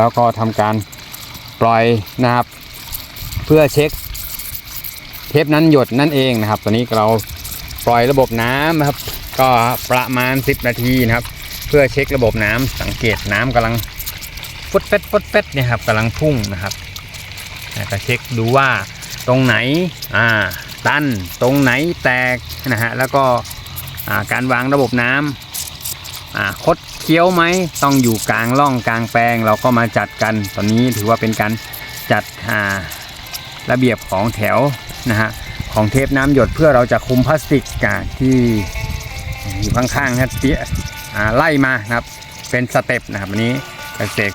แล้วก็ทำการปล่อยนะครับ เพื่อเช็ค เทปนั้นหยดนั่นเองนะครับ ตอนนี้เราปล่อยระบบน้ำนะครับ ก็ประมาณ 10 นาทีนะครับ เพื่อเช็คระบบน้ำสังเกตน้ำกำลังฟุดเฟดฟุดเฟดเนี่ยครับกำลังพุ่งนะครับแล้วก็เช็คดูว่าตรงไหนอ่าตันตรงไหนแตกนะฮะแล้วก็การวางระบบน้ำอ่า คดเคี้ยวไหมต้องอยู่กลางร่องกลางแปลงเราก็มาจัดกัน ตอนนี้ถือว่าเป็นการจัดระเบียบของแถวนะฮะของเทปน้ำหยดเพื่อเราจะคุมพลาสติกที่อยู่ข้างๆครับเตี้ยไล่มาครับ เป็นสเต็ปนะครับวันนี้เกษตร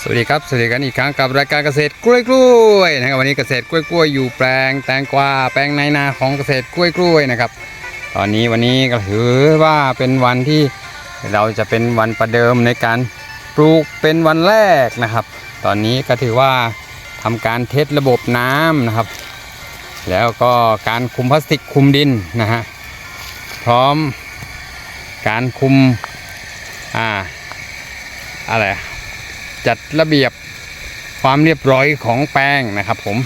สวัสดีครับสวัสดีกันอีกครั้งกับรายการเกษตรกล้วยกล้วยนะครับวันนี้เกษตรกล้วยกล้วยอยู่แปลงแตงกวาแปลงในนาของเกษตรกล้วยกล้วยนะครับ ตอนนี้วันนี้ก็ถือว่าเป็นวันที่เราจะเป็นวันประเดิมในการปลูกเป็นวันแรกนะครับ ตอนนี้ก็ถือว่าทำการเทสระบบน้ำนะครับ แล้วก็การคุมพลาสติกคุมดินนะฮะพร้อมการคุมอ่าอะไรจัดระเบียบความเรียบร้อยของแป้งนะครับ ผม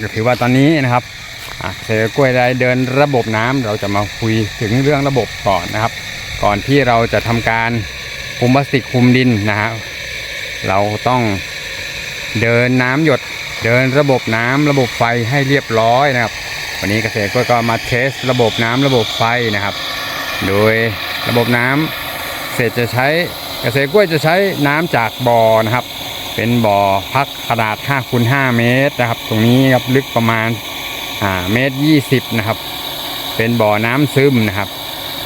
ก็ถือว่าตอนนี้นะครับ เกษตรกล้วยได้เดินระบบน้ำเราจะมาคุยถึงเรื่องระบบก่อนนะครับ ก่อนที่เราจะทำการคุมพลาสติกคุมดินนะฮะเราต้องเดินน้ำหยดเดินระบบน้ำระบบไฟให้เรียบร้อยนะครับ วันนี้เกษตรกล้วยก็มาเทสระบบน้ำระบบไฟนะครับ โดยระบบน้ำเกษตรจะใช้เกษตรกล้วยจะใช้น้ำจากบ่อนะครับ เป็นบ่อพักขนาด5คูณ5เมตรนะครับ ตรงนี้ครับลึกประมาณ อ่าเมตรยี่สิบนะครับ เป็นบ่อน้ำซึมนะครับ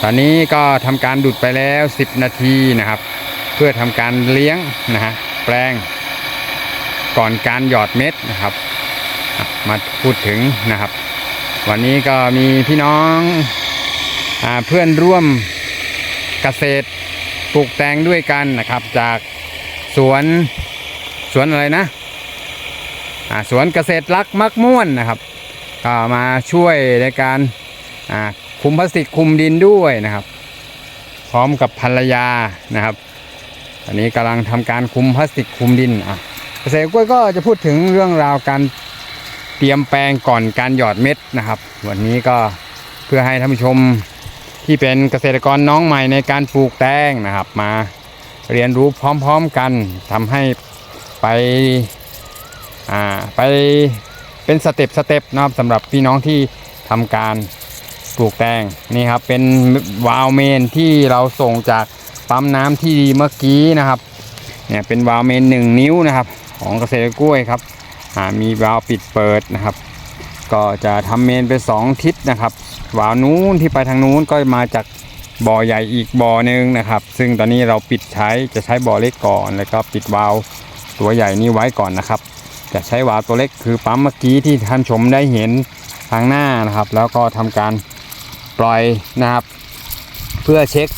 ตอนนี้ก็ทำการดูดไปแล้ว10นาทีนะครับ เพื่อทำการเลี้ยงนะฮะแปลง ก่อนการหยอดเม็ดนะครับ มาพูดถึงนะครับ วันนี้ก็มีพี่น้องอเพื่อนร่วมเกษตรปลูกแตงด้วยกันนะครับ จากสวนสวนอะไรนะสวนเกษตรรักมักม่วนนะครับ ก็มาช่วยในการคุมพลาสติกคุมดินด้วยนะครับ พร้อมกับภรรยานะครับตอนนี้กำลังทำการคุมพลาสติกคุมดินอะเกษตรกล้วยก็จะพูดถึงเรื่องราวการเตรียมแปลงก่อนการหยอดเม็ดนะครับ วันนี้ก็เพื่อให้ท่านผู้ชมที่เป็นเกษตรกรน้องใหม่ในการปลูกแตงนะครับ มาเรียนรู้พร้อมๆกันทำให้ไปไป เป็นสเต็ปสเต็ปนะครับสำหรับพี่น้องที่ทำการปลูกแตงนี่ครับเป็นวาล์วเมนที่เราส่งจากปั๊มน้ำที่ดีเมื่อกี้นะครับเนี่ยเป็นวาล์วเมนหนึ่งนิ้วนะครับ ของเกษตรกล้วยครับมีวาล์วปิดเปิดนะครับ ก็จะทำเมนไปสองทิศนะครับวาล์วนู้นที่ไปทางนู้นก็มาจากบ่อใหญ่อีกบ่อหนึ่งนะครับ ซึ่งตอนนี้เราปิดใช้จะใช้บ่อเล็กก่อน แล้วก็ปิดวาล์วตัวใหญ่นี้ไว้ก่อนนะครับ จะใช้วาล์วตัวเล็กคือปั๊มเมื่อกี้ที่ท่านชมได้เห็นทางหน้านะครับ แล้วก็ทำการปล่อยนะครับ เพื่อเช็ค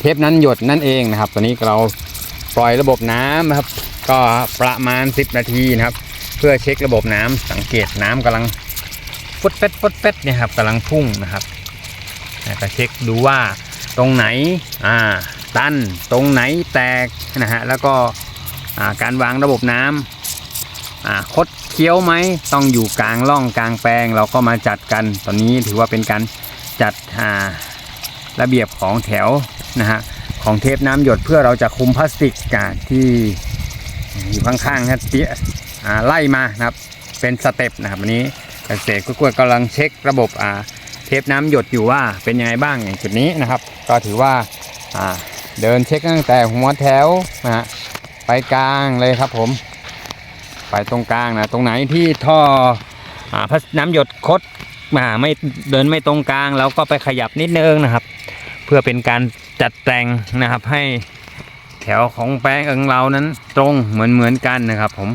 เทปนั้นหยดนั่นเองนะครับ ตอนนี้เราปล่อยระบบน้ำนะครับ ก็ประมาณ 10 นาทีนะครับ เพื่อเช็คระบบน้ำสังเกตน้ำกำลังฟุดเฟดฟุดเฟดเนี่ยครับกำลังพุ่งนะครับแล้วก็เช็คดูว่าตรงไหนอ่าตันตรงไหนแตกนะฮะแล้วก็การวางระบบน้ำอ่า คดเคี้ยวไหมต้องอยู่กลางร่องกลางแปลงเราก็มาจัดกัน ตอนนี้ถือว่าเป็นการจัดระเบียบของแถวนะฮะของเทปน้ำหยดเพื่อเราจะคุมพลาสติกอ่าที่อยู่ข้างๆครับเตี้ยไล่มานะครับเป็นสเต็ปนะครับวันนี้เกษตรกล้วยกำลังเช็คระบบเทปน้ำหยดอยู่ว่าเป็นยังไงบ้างอย่างจุดนี้นะครับ ก็ถือว่าเดินเช็คตั้งแต่หัวแถวนะฮะไปกลางเลยครับผม ไปตรงกลางนะ ตรงไหนที่ท่ออพัสน้ำหยดคดมาไม่เดินไม่ตรงกลางเราก็ไปขยับนิดนึงนะครับ เพื่อเป็นการจัดแต่งนะครับให้แถวของแปลงของเรานั้นตรงเหมือนเหมือนกันนะครับผม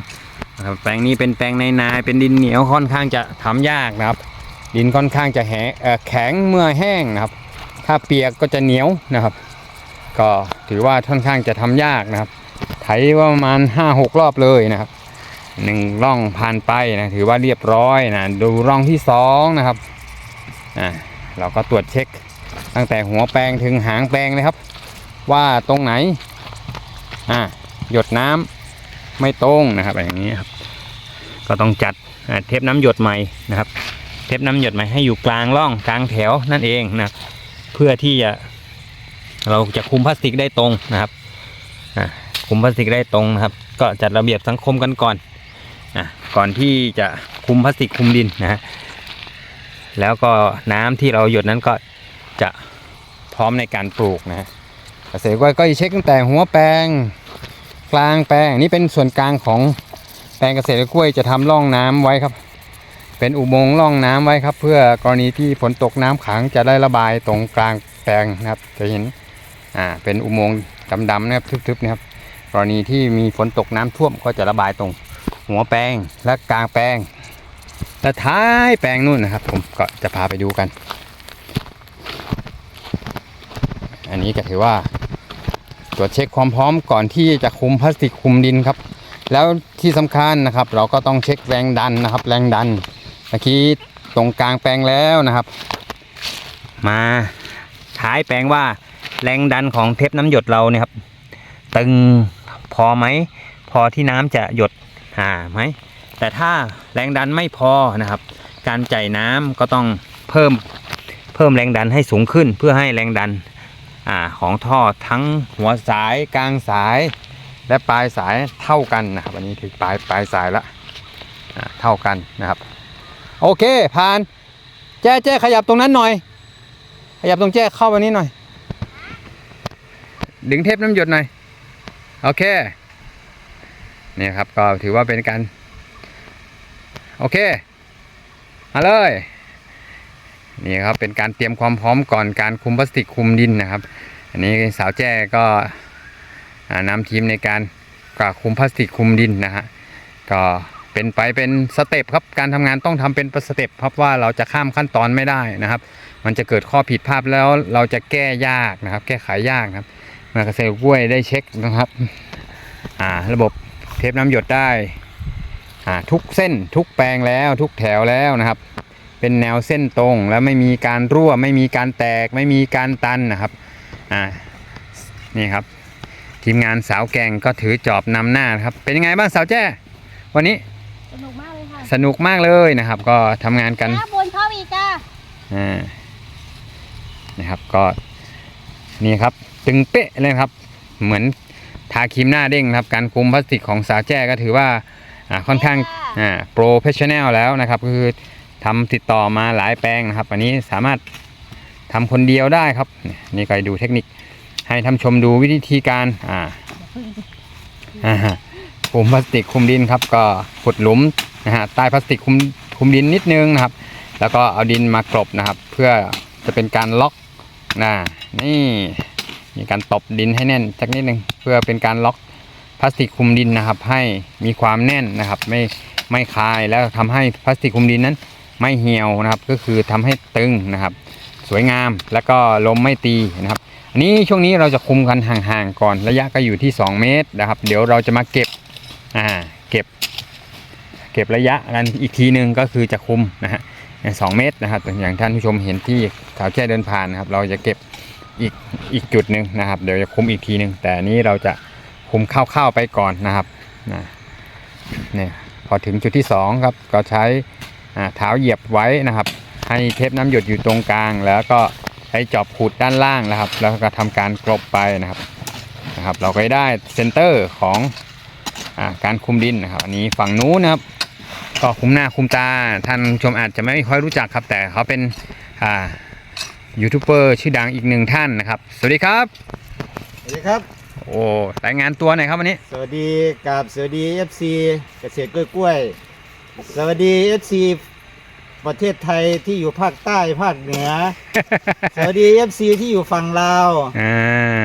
แปลงนี้เป็นแปลงในนาเป็นดินเหนียวค่อนข้างจะทำยากนะครับ ดินค่อนข้างจะแหเอ่อแข็งเมื่อแห้งนะครับ ถ้าเปียกก็จะเหนียวนะครับ ก็ถือว่าค่อนข้างจะทำยากนะครับ ไถว่าประมาณห้าหกรอบเลยนะครับ หนึ่งร่องผ่านไปนะถือว่าเรียบร้อยนะดูร่องที่สองนะครับอ่าเราก็ตรวจเช็คตั้งแต่หัวแปลงถึงหางแปลงเลยครับ ว่าตรงไหนอ่าหยดน้ำไม่ตรงนะครับอย่างนี้ครับ ก็ต้องจัดเทปน้ำหยดใหม่นะครับ เทปน้ำหยดใหม่ให้อยู่กลางร่องกลางแถวนั่นเองนะเพื่อที่จะเราจะคุมพลาสติกได้ตรงนะครับอ่าคุมพลาสติกได้ตรงนะครับ ก็จัดระเบียบสังคมกันก่อน อะก่อนที่จะคุมพลาสติกคุมดินนะฮะแล้วก็น้ำที่เราหยดนั้นก็จะพร้อมในการปลูกนะฮะเกษตรกรก็จะเช็คตั้งแต่หัวแปลงกลางแปลงนี่เป็นส่วนกลางของแปลงเกษตรกล้วยจะทำร่องน้ำไว้ครับ เป็นอุโมงค์ร่องน้ำไว้ครับ เพื่อกรณีที่ฝนตกน้ำขังจะได้ระบายตรงกลางแปลงนะครับ จะเห็นอ่าเป็นอุโมงค์ดำๆนะครับทึบๆนะครับ กรณีที่มีฝนตกน้ำท่วมก็จะระบายตรง หัวแปลงและกลางแปลงและท้ายแปลงนู่นนะครับ ผมก็จะพาไปดูกัน อันนี้ก็ถือว่าตรวจเช็คความพร้อมก่อนที่จะคุมพลาสติกคุมดินครับ แล้วที่สำคัญนะครับ เราก็ต้องเช็คแรงดันนะครับ แรงดันเมื่อกี้ตรงกลางแปลงแล้วนะครับ มาท้ายแปลงว่าแรงดันของเทปน้ำหยดเราเนี่ยครับ ตึงพอไหม พอที่น้ำจะหยด หาไหมแต่ถ้าแรงดันไม่พอนะครับ การจ่ายน้ำก็ต้องเพิ่มเพิ่มแรงดันให้สูงขึ้น เพื่อให้แรงดันอาของท่อทั้งหัวสายกลางสาย และปลายสายเท่ากันนะครับอันนี้ถึงปลายปลายสายละอ่าเท่ากันนะครับ โอเคผ่านแจ้แจ้ขยับตรงนั้นหน่อย ขยับตรงแจ้เข้ามานี้หน่อย ดึงเทปน้ำหยดหน่อย โอเค นี่ครับก็ถือว่าเป็นการ โอเค มาเลย นี่ครับเป็นการเตรียมความพร้อมก่อนการคุมพลาสติกคุมดินนะครับ อันนี้สาวแจ้ก็อ่านำทีมในการกาคุมพลาสติกคุมดินนะฮะก็เป็นไปเป็นสเต็ปครับการทำงานต้องทำเป็นสเต็ปครับว่าเราจะข้ามขั้นตอนไม่ได้นะครับ มันจะเกิดข้อผิดพลาดแล้วเราจะแก้ยากนะครับ แก้ไขยากครับมาเกษตรกล้วยได้เช็คนะครับ อ่า ระบบ เทปน้ำหยดได้อ่าทุกเส้นทุกแปลงแล้วทุกแถวแล้วนะครับ เป็นแนวเส้นตรงแล้วไม่มีการรั่ว ไม่มีการแตก ไม่มีการตันนะครับอ่านี่ครับ ทีมงานสาวแกงก็ถือจอบนำหน้านะครับ เป็นยังไงบ้างสาวแจ้ วันนี้สนุกมากเลยค่ะสนุกมากเลยนะครับ ก็ทำงานกันจ้าบนเข้าอีกจ้าอ่านะครับก็นี่ครับ ตึงเป๊ะเลยครับ เหมือน ทาครีมหน้าเด้งนะครับการคุมพลาสติกของสาวแจ้ก็ถือว่าอ่าค่อนข้างอ่าโปรเฟชชั่นแนลแล้วนะครับก็คือทำติดต่อมาหลายแปลงนะครับ อันนี้สามารถทำคนเดียวได้ครับ นี่นี่ก็ดูเทคนิคให้ท่านผู้ชมดูวิธีการอ่าอ่าคุมพลาสติกคุมดินครับ ก็ขุดหลุมนะฮะใต้พลาสติกคุมคุมดินนิดนึงนะครับ แล้วก็เอาดินมากรบนะครับ เพื่อจะเป็นการล็อกนะนี่ มีการตบดินให้แน่นสักนิดนึงเพื่อเป็นการล็อกพลาสติกคุมดินนะครับ ให้มีความแน่นนะครับ ไม่ไม่คายแล้วทำให้พลาสติกคุมดินนั้น ไม่เหี่ยวนะครับ ก็คือทำให้ตึงนะครับ สวยงามแล้วก็ลมไม่ตีนะครับอันนี้ช่วงนี้เราจะคุมกันห่างๆก่อนระยะก็อยู่ที่ 2 เมตรนะครับ เดี๋ยวเราจะมาเก็บอ่าเก็บ เก็บระยะกันอีกทีหนึ่งก็คือจะคุมนะฮะสองเมตรนะครับอย่างท่านผู้ชมเห็นที่สาวแจ้เดินผ่านนะครับ เราจะเก็บ อีกอีกจุดหนึ่งนะครับ เดี๋ยวจะคุมอีกทีหนึ่งแต่นี้เราจะคุมคร่าวๆไปก่อนนะครับนะเนี่ยพอถึงจุดที่สองครับก็ใช้เท้าเหยียบไว้นะครับ ให้เทปน้ำหยดอยู่ตรงกลาง แล้วก็ใช้จอบขูดด้านล่างนะครับ แล้วก็ทำการกลบไปนะครับนะครับ เราก็ได้เซนเตอร์ของอการคุมดินนะครับ อันนี้ฝั่งนู้นนะครับก็คุมหน้าคุมตาท่านชมอาจจะไม่ค่อยรู้จักครับ แต่เขาเป็นอ่า ยูทูบเบอร์ชื่อดังอีกหนึ่งท่านนะครับ สวัสดีครับ สวัสดีครับ โอ้รายงานตัวหน่อยครับวันนี้ สวัสดีกับสวัสดี FC เกษตรกล้วยกล้วยๆสวัสดี FC ประเทศไทยที่อยู่ภาคใต้ภาคเหนือ สวัสดี FC ที่อยู่ฝั่งลาวอ่า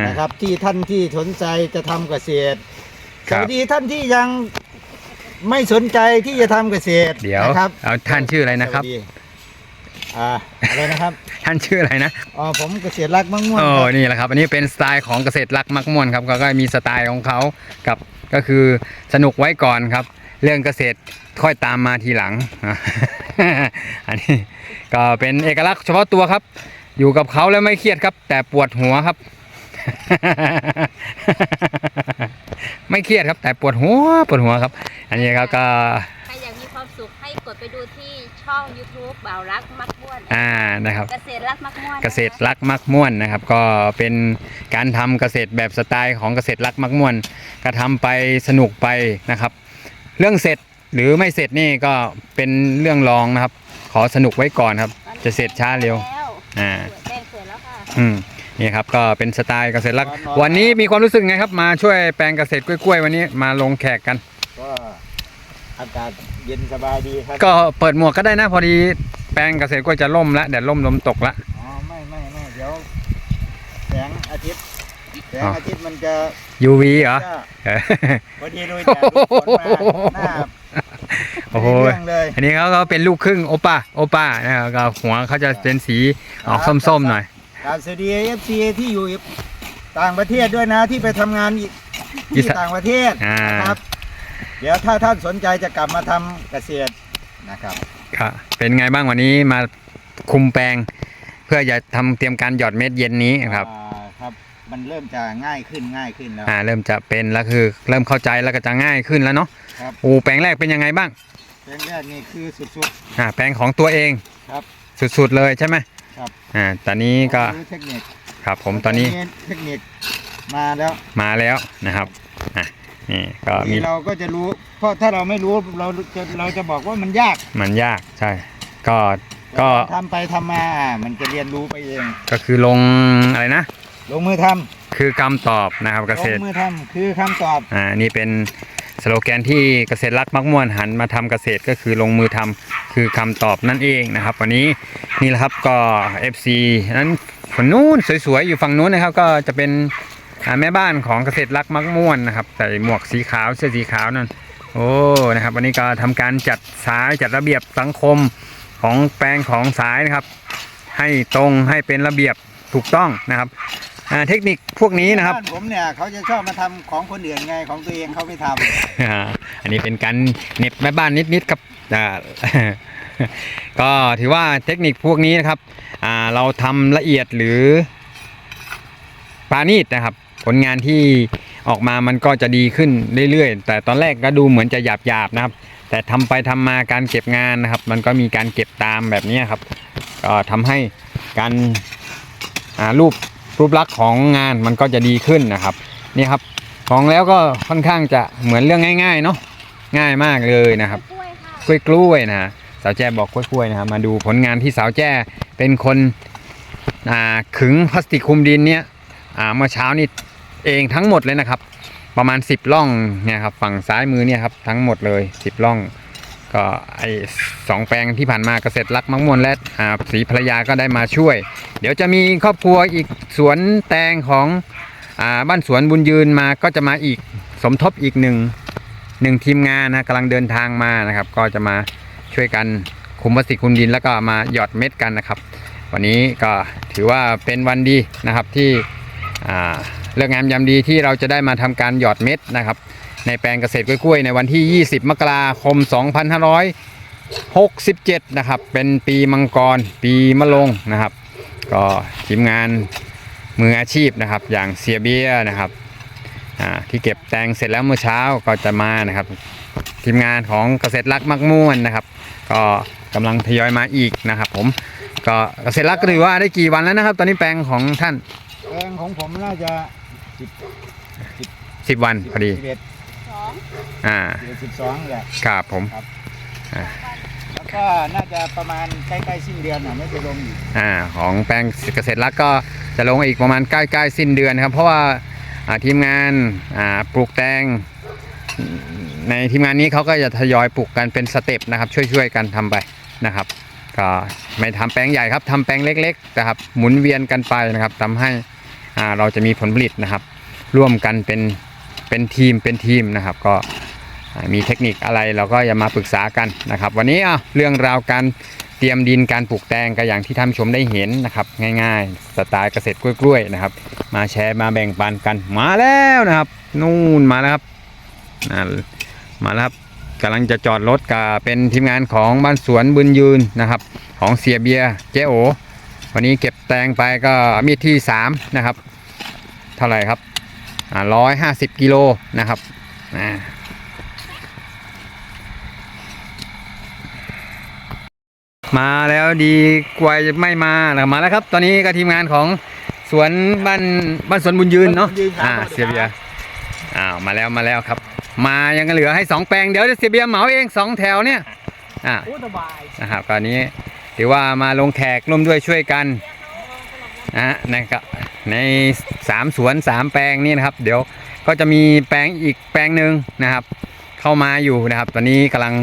นะครับที่ท่านที่สนใจจะทำเกษตรคสรับวัสดีท่านที่ยังไม่สนใจที่จะทำเกษตรเดี๋ยวนะครับเอาท่านชื่ออะไรนะครับ สวัสดี อ่าอะไรนะครับ ท่านชื่ออะไรนะอ๋อผมเกษตรรักมั่งม่วนโอ้ครับนี่แหละครับ อันนี้เป็นสไตล์ของเกษตรรักมักม่วนครับก็ก็มีสไตล์ของเขากับก็คือสนุกไว้ก่อนครับ เรื่องเกษตรค่อยตามมาทีหลัง อันนี้ก็เป็นเอกลักษณ์เฉพาะตัวครับ อยู่กับเขาแล้วไม่เครียดครับ แต่ปวดหัวครับ ไม่เครียดครับ แต่ปวดหัวปวดหัวครับ อันนี้ครับก็ ใครอยากมีความสุขให้กดไปดูที่ ช่อง YouTube บ่าวรักมักม่วนอ่านะครับ เกษตรรักมักม่วนเกษตรรักมักม่วนนะครับ ก็เป็นการทำเกษตรแบบสไตล์ของเกษตรรักมักม่วนก็ทำไปสนุกไปนะครับ เรื่องเสร็จหรือไม่เสร็จนี่ก็เป็นเรื่องรองนะครับ ขอสนุกไว้ก่อนครับจะเสร็จช้าเร็ว แล้วอ่าแดงสวยแล้วค่ะ อืมนี่ครับก็เป็นสไตล์เกษตรรักวันนี้มีความรู้สึกไงครับ มาช่วยแปลงเกษตรกล้วยๆวันนี้มาลงแขกกัน ก็ อากาศเย็นสบายดีครับก็เปิดหมวกก็ได้นะ พอดีแปลงเกษตรกล้วยจะล่มละแดดล่มลมตกละ อ๋อไม่ไม่ไม่เดี๋ยวแสงอาทิตย์แสงอ๋อออาทิตย์มันจะ UV เหรอจะเออพอดีลุยจากลุยฝนมาหน้าโอ้โหไม่ได้เรื่องเลยอันนี้เขาก็เป็นลูกครึ่งโอป้าโอป้านะครับก็หัวเขาจะเป็นสีออกส้มๆหน่อย กราบสวัสดีเอฟซีที่อยู่ต่างประเทศด้วยนะที่ไปทำงานอีกอีที่สานต่างประเทศอ่า นะครับ เดี๋ยวถ้าท่านสนใจจะกลับมาทำเกษตรนะครับ ครับเป็นไงบ้างวันนี้มาคุมแปลง เพื่อจะทำเตรียมการหยอดเม็ดเย็นนี้ครับ อ่าครับมันเริ่มจะง่ายขึ้นง่ายขึ้นแล้ว อ่าเริ่มจะเป็นแล้วคือเริ่มเข้าใจแล้วก็จะง่ายขึ้นแล้วเนาะครับโอ้แปลงแรกเป็นยังไงบ้างแปลงแรกนี่คือสุด อ่าแปลงของตัวเองครับสุดๆเลยใช่ไหมครับ อ่าตอนนี้ๆก็รู้เทคนิคครับผมตอนนี้เทคนิคมาแล้ว มาแล้วนะครับอะ นี่ก็มีทีเราก็จะรู้ เพราะถ้าเราไม่รู้เราจะเราจะบอกว่ามันยากมันยากใช่ ก็ก็ทำไปทำมาอ่ามันจะเรียนรู้ไปเอง ก็คือลงอะไรนะ ลงมือทำคือคำตอบนะครับเกษลตรงมือทำคือคำตอบ อ่านี่เป็นสโลแกนที่เกษตรรักมักม่วนหันมาทำเกษตรก็คือลงมือทำคือคำตอบนั่นเองนะครับ วันนี้นี่แหละครับก็ FC นั้นฝั่งนู้นสวยๆอยู่ฝั่งนู้นนะครับ ก็จะเป็นอ่า แม่บ้านของเกษตรรักมักม่วนนะครับใส่หมวกสีขาวเสื้อสีขาวนั่นโอ้นะครับ วันนี้ก็ทำการจัดสายจัดระเบียบสังคมของแปลงของสายนะครับ ให้ตรงให้เป็นระเบียบถูกต้องนะครับอ่าเทคนิคพวกนี้นะครับบ้านผมเนี่ยเขาจะชอบมาทำของคนอื่นไงของตัวเองเขาไม่ทำอ่าอันนี้เป็นการเหน็บแม่บ้านนิดๆครับอ่าก็ถือว่าเทคนิคพวกนี้นะครับอ่าเราทำละเอียดหรือปราณีตนะครับ ผลงานที่ออกมามันก็จะดีขึ้นเรื่อยๆ แต่ตอนแรกก็ดูเหมือนจะหยาบๆนะครับ แต่ทำไปทำมาการเก็บงานนะครับ มันก็มีการเก็บตามแบบนี้ครับก็ทำให้การรูปรูปลักษณ์ของงานมันก็จะดีขึ้นนะครับนี่ครับของแล้วก็ค่อนข้างจะเหมือนเรื่องง่ายๆเนาะง่ายมากเลยนะครับกล้วยกล้วยนะฮะสาวแจ้บอกกล้วยกล้วยๆนะครับมาดูผลงานที่สาวแจ้เป็นคนขึงพลาสติกคุมดินเนี่ยอ่าเมื่อเช้านี่ เองทั้งหมดเลยนะครับ ประมาณ 10ล่องเนี่ยครับฝั่งซ้ายมือเนี่ยครับทั้งหมดเลย 10ล่อง ก็ไอสองแปลงที่ผ่านมาเกษตรรักมังมวลและอ่าศรีภรรยาก็ได้มาช่วย เดี๋ยวจะมีครอบครัวอีกสวนแตงของอ่าบ้านสวนบุญยืนมาก็จะมาอีกสมทบอีกหนึ่งหนึ่งทีมงานนะกำลังเดินทางมานะครับ ก็จะมาช่วยกันคุมพลาสติคุมดินแล้วก็มาหยอดเม็ดกันนะครับ วันนี้ก็ถือว่าเป็นวันดีนะครับที่อ่า เลือกงามยามดีที่เราจะได้มาทำการหยอดเม็ดนะครับ ในแปลงเกษตรกล้วยในวันที่ 20 มกราคม 2567 นะครับ เป็นปีมังกร ปีมะลงนะครับ ก็ทีมงานมืออาชีพนะครับ อย่างเสียเบียนะครับที่เก็บแตงเสร็จแล้วเมื่อเช้าก็จะมานะครับ ทีมงานของเกษตรรักมักม่วนนะครับ ก็กำลังทยอยมาอีกนะครับ ผมก็เกษตรรักก็ถือว่าได้กี่วันแล้วนะครับ ตอนนี้แปลงของท่านแปลงของผมน่าจะ สิบ10วันพอดี สิบเอ็ดสองอ่า สิบเอ็ดสิบสองแหละ ครับผมแล้วก็น่าจะประมาณใกล้ๆสิ้นเดือนน่ะไม่จะลงอีกอ่า ของแปลงเกษตรรักก็จะลงอีกประมาณใกล้ๆสิ้นเดือนครับ เพราะว่าอ่าทีมงานอ่าปลูกแตงในทีมงานนี้เขาก็จะทยอยปลูกกันเป็นสเต็ปนะครับ ช่วยๆกันทำไปนะครับ ก็ไม่ทำแปลงใหญ่ครับทำแปลงเล็กๆนะครับ หมุนเวียนกันไปนะครับทำให้อ่า เราจะมีผลผลิตนะครับ ร่วมกันเป็นเป็นทีมเป็นทีมนะครับ ก็มีเทคนิคอะไรเราก็อย่ามาปรึกษากันนะครับ วันนี้อะเรื่องราวการเตรียมดินการปลูกแตงก็อย่างที่ท่านชมได้เห็นนะครับ ง่ายๆสไตล์เกษตรกล้วยๆนะครับ มาแชร์มาแบ่งปันกันมาแล้วนะครับ นู่นมาแล้วครับมาแล้วครับกำลังจะจอดรถกับเป็นทีมงานของบ้านสวนบุญยืนนะครับ ของเสียเบียร์เจโอ วันนี้เก็บแตงไปก็มีดที่3นะครับ เท่าไหร่ครับร้อยห้าสิบกิโลนะครับอ่ามาแล้วดีกว่าจะไม่มานะมาแล้วครับ ตอนนี้ก็ทีมงานของสวนบ้านบ้านสวนบุญยืนเนาะบ้านบุญยืนครับอ่าเสียเบียร์อ้าวมาแล้วมาแล้วครับ มายังเหลือให้สองแปลงเดี๋ยวจะเสียเบียร์เหมาเองสองแถวเนี่ยอ่าโอ้สบายนะครับตอนนี้ ถือว่ามาลงแขกร่วมด้วยช่วยกันนะนะครับในสามสวนสามแปลงนี่นะครับ เดี๋ยวก็จะมีแปลงอีกแปลงหนึ่งนะครับ เข้ามาอยู่นะครับ ตอนนี้กำลัง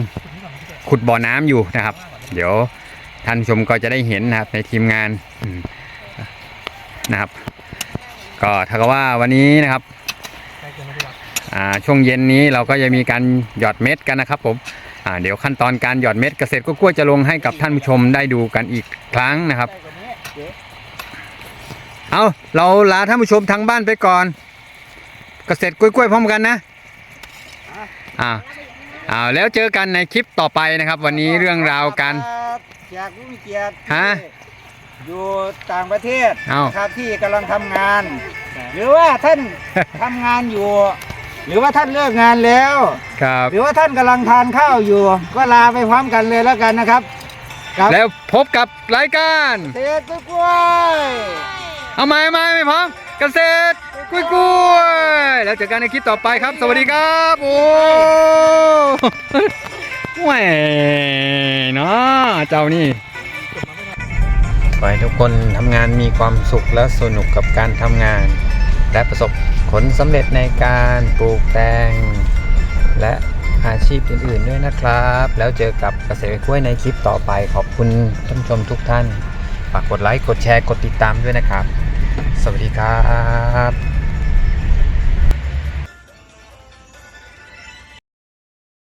ขุดบ่อน้ำอยู่นะครับ เดี๋ยวท่านชมก็จะได้เห็นนะครับในทีมงานนะครับ ก็ถ้ากับว่าวันนี้นะครับช่วงเย็นนี้เราก็จะมีการหยอดเม็ดกันนะครับผม อ่าเดี๋ยวขั้นตอนการหยอดเม็ดเกษตรกล้วยๆจะลงให้กับท่านผู้ชมได้ดูกันอีกครั้งนะครับ เอาเราลาท่านผู้ชมทางบ้านไปก่อน เกษตรกล้วยๆพร้อมกันนะอ่าอ่าแล้วเจอกันในคลิปต่อไปนะครับ วันนี้เรื่องราวกันอยากรู้มีเกียรติฮะอยู่ต่างประเทศเอ้าครับที่กำลังทำงาน หรือว่าท่านทำงานอยู่ หรือว่าท่านเลิกงานแล้ว ครับ หรือว่าท่านกำลังทานข้าวอยู่ ก็ลาไปพร้อมกันเลยแล้วกันนะครับกับแล้วพบกับรายการเศษกล้วยเอาไม้ไม้ไม่พร้อมเกษตรกล้วยๆแล้วเจอกันในคลิปต่อไปครับ สวัสดีครับโอ้แหวเนาะเจ้านี่ ขอให้ทุกคนทำงานมีความสุขและสนุกกับการทำงาน และประสบผลสำเร็จในการปลูกแตง และอาชีพอื่นๆด้วยนะครับ แล้วเจอกับเกษตรกล้วยในคลิปต่อไป ขอบคุณท่านชมทุกท่าน ฝากกดไลค์ กดแชร์ กดติดตามด้วยนะครับ สวัสดีครับ